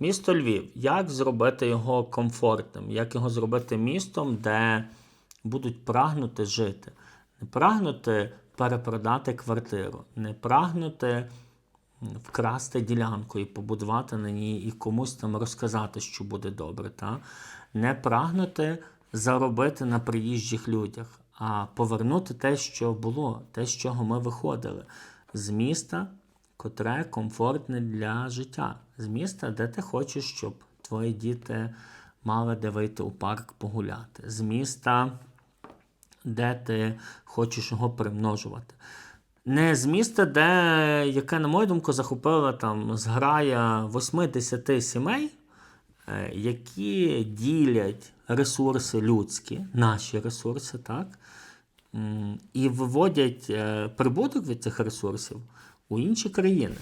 Місто Львів. Як зробити його комфортним? Як його зробити містом, де будуть прагнути жити? Не прагнути перепродати квартиру, не прагнути вкрасти ділянку і побудувати на ній і комусь там розказати, що буде добре. Та? Не прагнути заробити на приїжджих людях, а повернути те, що було, те, з чого ми виходили, з міста, котре комфортне для життя, з міста, де ти хочеш, щоб твої діти мали де вийти у парк погуляти, з міста, де ти хочеш його примножувати. Не з міста, де, яке, на мою думку, захопила там зграя 8-10 сімей, е, які ділять ресурси людські, наші ресурси, так, і виводять е, прибуток від цих ресурсів у інші країни.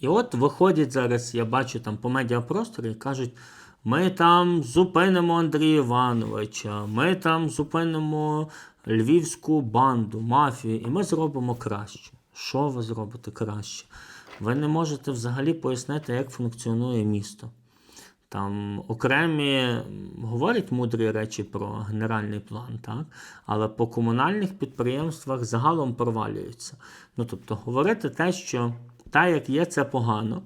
І от виходять зараз, я бачу там по медіапросторі і кажуть: ми там зупинимо Андрія Івановича, ми там зупинимо львівську банду, мафію, і ми зробимо краще. Що ви зробите краще? Ви не можете взагалі пояснити, як функціонує місто. Там окремі говорять мудрі речі про генеральний план, так? але по комунальних підприємствах загалом провалюються. Ну, тобто, говорити те, що так, як є, це погано.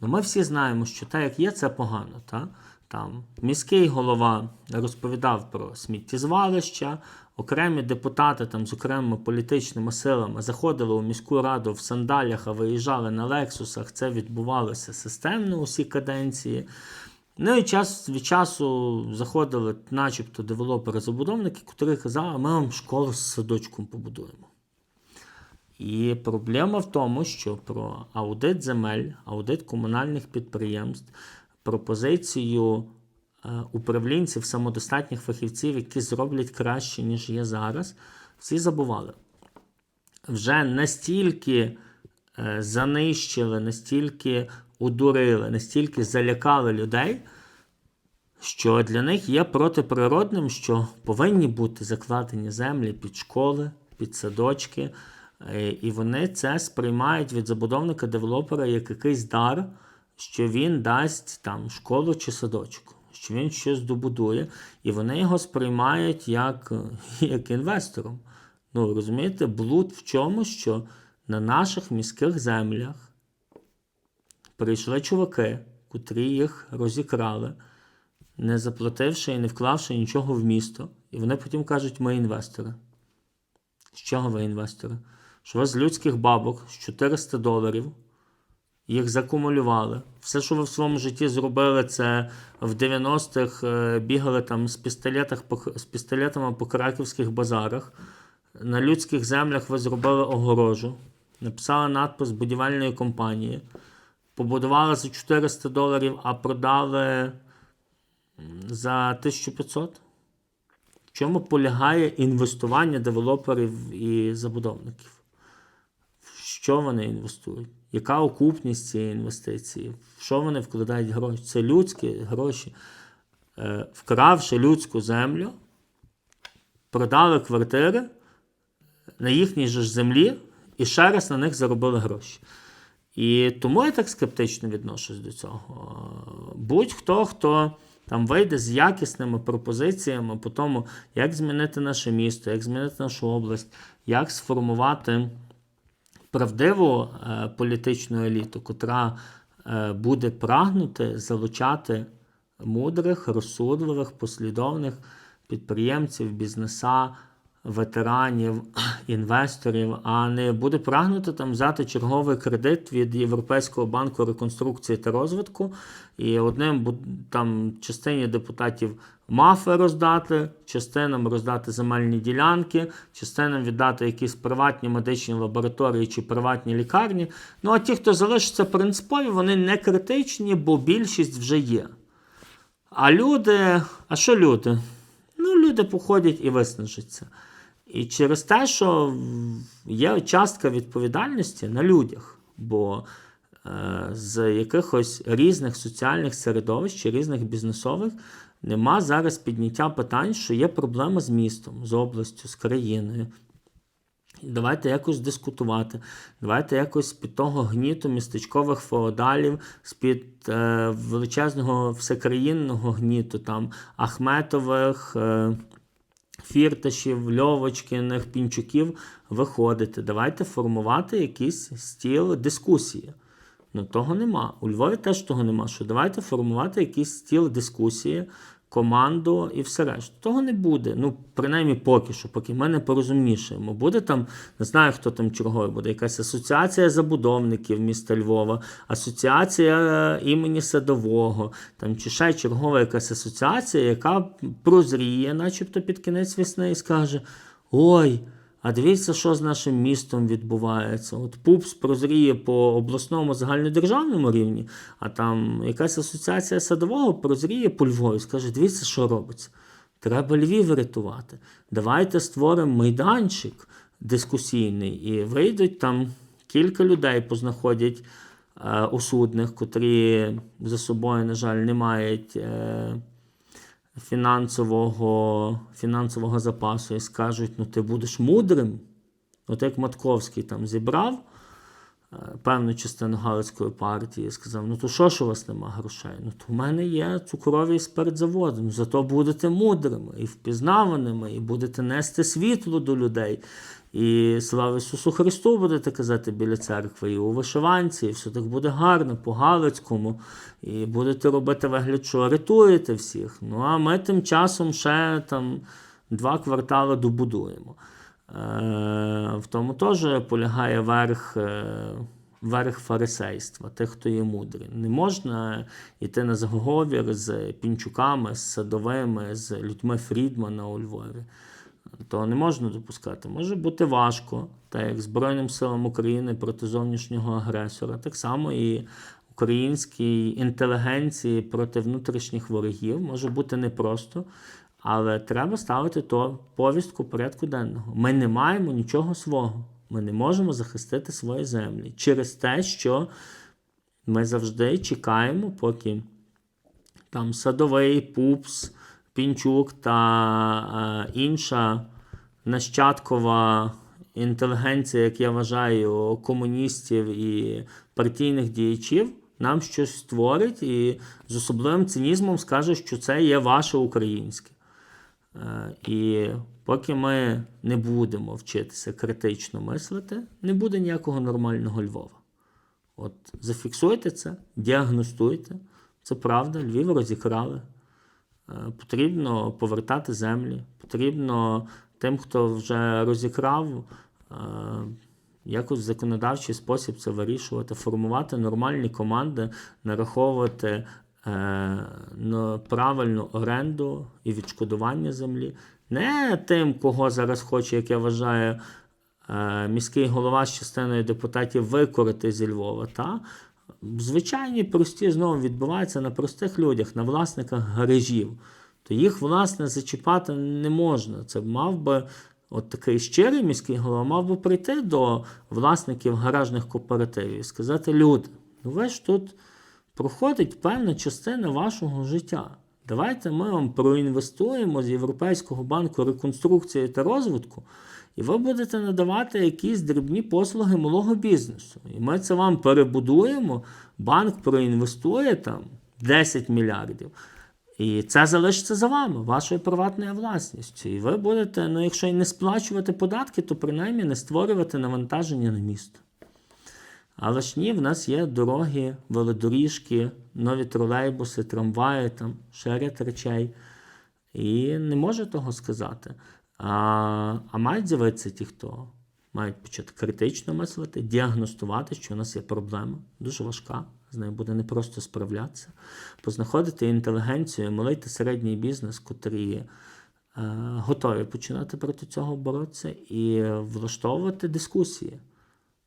Ну, ми всі знаємо, що так, як є, це погано. Так? Там міський голова розповідав про сміттєзвалища, окремі депутати там, з окремими політичними силами заходили у міську раду в сандалях, а виїжджали на лексусах. Це відбувалося системно усі каденції. Ну і час від часу заходили, начебто, девелопери-забудовники, які казали, ми вам школу з садочком побудуємо. І проблема в тому, що про аудит земель, аудит комунальних підприємств, пропозицію е, управлінців, самодостатніх фахівців, які зроблять краще, ніж є зараз, всі забували. Вже настільки е, занищили, настільки удурили, настільки залякали людей, що для них є протиприродним, що повинні бути закладені землі під школи, під садочки. Е, І вони це сприймають від забудовника девелопера як якийсь дар, що він дасть там школу чи садочок, що він щось добудує, і вони його сприймають як, як інвестором. Ну, розумієте, блуд в чому, що на наших міських землях прийшли чуваки, котрі їх розікрали, не заплативши і не вклавши нічого в місто. І вони потім кажуть, ми інвестори. З чого ви інвестори? Що ви з людських бабок з 400 доларів їх закумулювали. Все, що ви в своєму житті зробили, це в 90-х е, бігали там з, з пістолетами по краківських базарах. На людських землях ви зробили огорожу, написали надпис будівельної компанії, побудували за 400 доларів, а продали за 1500. В чому полягає інвестування девелоперів і забудовників? Що вони інвестують? Яка окупність цієї інвестиції? В що вони вкладають гроші? Це людські гроші. Е, Вкравши людську землю, продали квартири на їхній же ж землі і ще раз на них заробили гроші. І тому я так скептично відношусь до цього. Будь-хто, хто там вийде з якісними пропозиціями по тому, як змінити наше місто, як змінити нашу область, як сформувати правдиву е, політичну еліту, котра е, буде прагнути залучати мудрих, розсудливих, послідовних підприємців, бізнеса, ветеранів, інвесторів, а не буде прагнути там взяти черговий кредит від Європейського банку реконструкції та розвитку, і одним там частині депутатів мафи роздати, частинам роздати земельні ділянки, частинам віддати якісь приватні медичні лабораторії чи приватні лікарні. Ну а ті, хто залишиться принципові, вони не критичні, бо більшість вже є. А люди, а що люди? Ну, люди походять і виснажаться. І через те, що є частка відповідальності на людях, бо е, з якихось різних соціальних середовищ чи різних бізнесових нема зараз підняття питань, що є проблема з містом, з областю, з країною. Давайте якось дискутувати. Давайте якось з-під того гніту містечкових феодалів, з-під е, величезного всекраїнного гніту, там Ахметових, е, Фірташів, Льовочкиних, Пінчуків виходити. Давайте формувати якийсь стіл дискусії. Ну, того нема. У Львові теж того нема. Що давайте формувати якийсь стіл дискусії, команду і все решта. Того не буде. Ну, принаймні поки що, поки ми не порозумнішаємо. Буде там, не знаю, хто там черговий буде, якась асоціація забудовників міста Львова, асоціація е, імені Садового, там чи ще чергова якась асоціація, яка прозріє, начебто під кінець весни, і скаже: Ой. А дивіться, що з нашим містом відбувається. От ПУПС прозріє по обласному загальнодержавному рівні, а там якась асоціація садового прозріє по Львові. Скаже, дивіться, що робиться. Треба Львів рятувати. Давайте створимо майданчик дискусійний і вийдуть там кілька людей, познаходять е, осудних, котрі за собою, на жаль, не мають. Е, фінансового, фінансового запасу і скажуть, ну ти будеш мудрим. От як Матковський там зібрав е, певну частину Галицької партії і сказав: ну то що ж у вас нема грошей? Ну то в мене є цукровий спиртзавод, ну зато будете мудрими і впізнаваними, і будете нести світло до людей. І слава Ісусу Христу будете казати біля церкви, і у вишиванці, і все так буде гарно, по Галицькому, і будете робити вигляд, що рятуєте всіх. Ну а ми тим часом ще там два квартали добудуємо. Е, В тому теж полягає верх. Е, верх фарисейства, тих, хто є мудрий. Не можна йти на заговір з пінчуками, з садовими, з людьми Фрідмана у Львові. Того не можна допускати. Може бути важко, так як Збройним силам України проти зовнішнього агресора, так само і українській інтелігенції проти внутрішніх ворогів може бути непросто, але треба ставити то повістку порядку денного. Ми не маємо нічого свого. Ми не можемо захистити свої землі через те, що ми завжди чекаємо, поки там садовий пупс. Пінчук та е, інша нащадкова інтелігенція, як я вважаю, комуністів і партійних діячів, нам щось створить і з особливим цинізмом скаже, що це є ваше українське. Е, і поки ми не будемо вчитися критично мислити, не буде ніякого нормального Львова. От зафіксуйте це, діагностуйте. Це правда, Львів розікрали. Е, потрібно повертати землі, потрібно тим, хто вже розікрав, е, якось в законодавчий спосіб це вирішувати, формувати нормальні команди, нараховувати е, правильну оренду і відшкодування землі. Не тим, кого зараз хоче, як я вважаю, міський голова з частиною депутатів викорити зі Львова. Та? Звичайні прості знову відбуваються на простих людях, на власниках гаражів. То їх, власне, зачіпати не можна. Це мав би от такий щирий міський голова мав би прийти до власників гаражних кооперативів і сказати: люди, ну ви ж тут проходить певна частина вашого життя. Давайте ми вам проінвестуємо з Європейського банку реконструкції та розвитку. І ви будете надавати якісь дрібні послуги малого бізнесу. І ми це вам перебудуємо, банк проінвестує там 10 мільярдів. І це залишиться за вами, вашою приватною власністю. І ви будете, ну якщо і не сплачувати податки, то принаймні не створювати навантаження на місто. Але ж ні, в нас є дороги, велодоріжки, нові тролейбуси, трамваї, там, ще ряд речей. І не можу того сказати. А а мають з'явитися ті, хто мають почати критично мислити, діагностувати, що у нас є проблема, дуже важка, з нею буде непросто справлятися, познаходити інтелігенцію, малий середній бізнес, котрі е, готові починати проти цього боротися, і влаштовувати дискусії,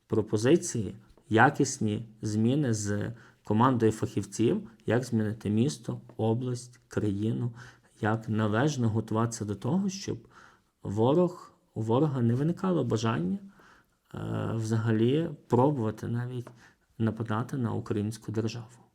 пропозиції, якісні зміни з командою фахівців, як змінити місто, область, країну, як належно готуватися до того, щоб ворог, у ворога не виникало бажання е, взагалі пробувати навіть нападати на українську державу.